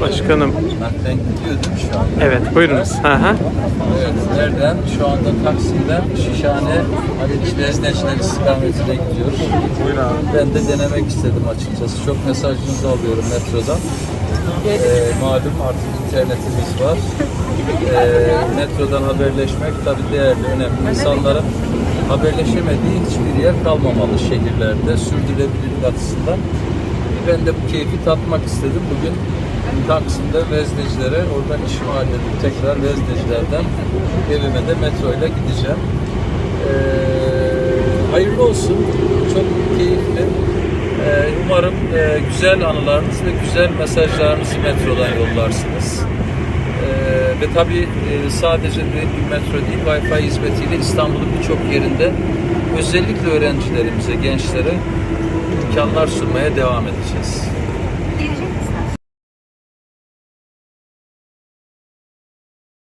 Başkanım. Naklen gidiyordum şu an. Evet buyurunuz. Hı hı. Evet, nereden? Şu anda Taksim'den Şişhane, Haliç Vezneşler istikametine gidiyoruz. Buyurun abi. Ben de denemek istedim açıkçası. Çok mesajınızı alıyorum metrodan. Ee, malum artık internetimiz var. Ee, metrodan haberleşmek tabii değerli, önemli. İnsanların haberleşemediği hiçbir yer kalmamalı şehirlerde, sürdürülebilirlik açısından. Ben de bu keyfi tatmak istedim. Bugün Taksim'de Veznecilere, oradan işimi halledip tekrar Veznecilerden evime de metro ile gideceğim. Ee, hayırlı olsun. Çok keyifli. Ee, umarım e, güzel anılarınız ve güzel mesajlarınızı metrodan yollarsınız. Ee, ve tabii e, sadece bir metro değil, Wi-Fi hizmetiyle İstanbul'un birçok yerinde özellikle öğrencilerimize, gençlere imkanlar sunmaya devam edeceğiz.